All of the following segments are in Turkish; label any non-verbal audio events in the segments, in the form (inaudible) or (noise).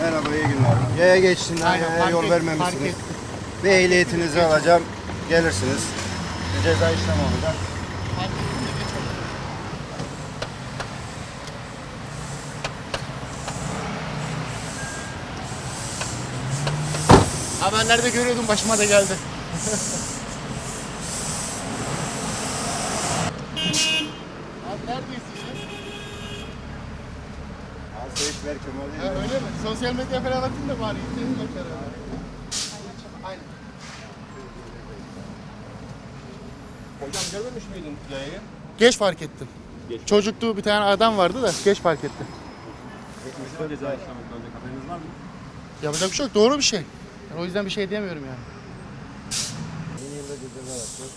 Merhaba iyi günler. Yaya geçsinler, yaya yol vermemişsiniz. ettim. Ve ehliyetinizi alacağım. Gelirsiniz. Ceza işlemi olacak. Haberlerde görüyordum başıma da geldi. Abi neredeyiz işte? Asayiş ver Ha, öyle mi? Sosyal medya falan atayım da bari. Beraber. Aynen. Hocam görmemiş miydin yayayı? Geç fark ettim. Çocuktu bir tane adam vardı da geç fark ettim. Geçmişte ceza işlemek olacak haberiniz var mı? Yapacak bir şey yok. Doğru bir şey. Yani o yüzden bir şey diyemiyorum yani. Yeni yılda bir ceza yapacağız.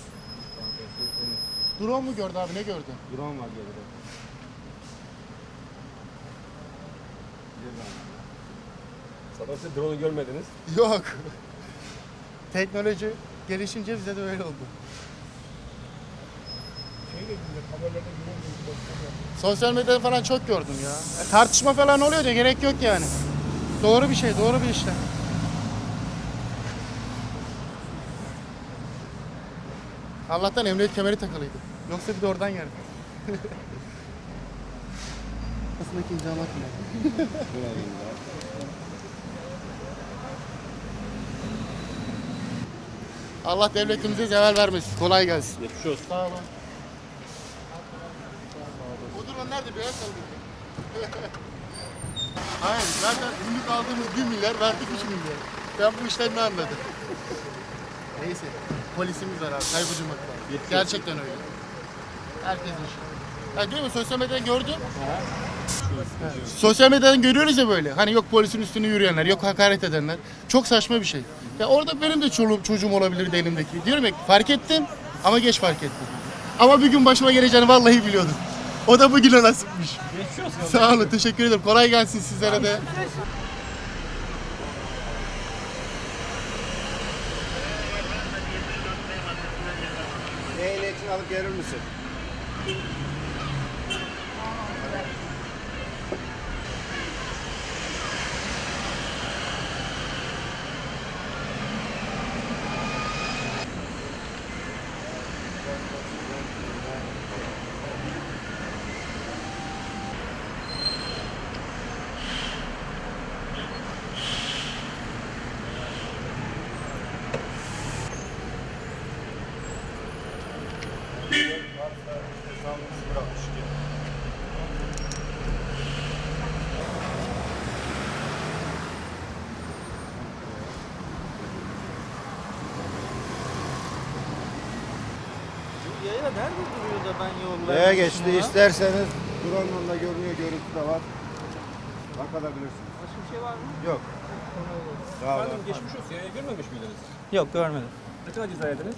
Drone mu gördü abi ne gördü? Drone var geride. Sabah siz drone'u görmediniz. Yok. Teknoloji gelişince bize de öyle oldu. Sosyal medyada falan çok gördüm ya. E, tartışma falan oluyor da gerek yok yani. Doğru bir şey, doğru bir işlem. Allah'tan emniyet kemeri takılıydı. Yoksa bir de oradan yerdi. Aslında imzamak (laughs) mı? Allah devletimize zeval vermesin. Kolay gelsin. Geçmiş olsun. Sağ olun. O durum nerede bir el kaldı. Hayır zaten günlük aldığımız 1 milyar verdik 3 milyar. Ben bu işten ne anladım? Neyse polisimiz var abi kaybıcı var. Gerçekten öyle. Herkesin işi. Ya değil mi sosyal medyadan gördüm. Sosyal medyadan görüyoruz ya böyle. Hani yok polisin üstüne yürüyenler, yok hakaret edenler. Çok saçma bir şey. Ya orada benim de çoluğum çocuğum olabilirdi elimdeki. Diyorum ya fark ettim ama geç fark ettim. Ama bir gün başıma geleceğini vallahi biliyordum. O da bugüne nasipmiş. Geçmiş olsun. Sağ olun, teşekkür ederim. Kolay gelsin sizlere de. Bir ehliyetini Yayla nerede duruyor da ben yol Yaya vermişim geçti, isterseniz drone'la da görünüyor, görüntü de var. Bakabilirsiniz. Başka bir şey var mı? Yok. Sağ olun. Efendim geçmiş olsun. Yayayı görmemiş miydiniz? Yok görmedim. Ne kadar ceza yediniz?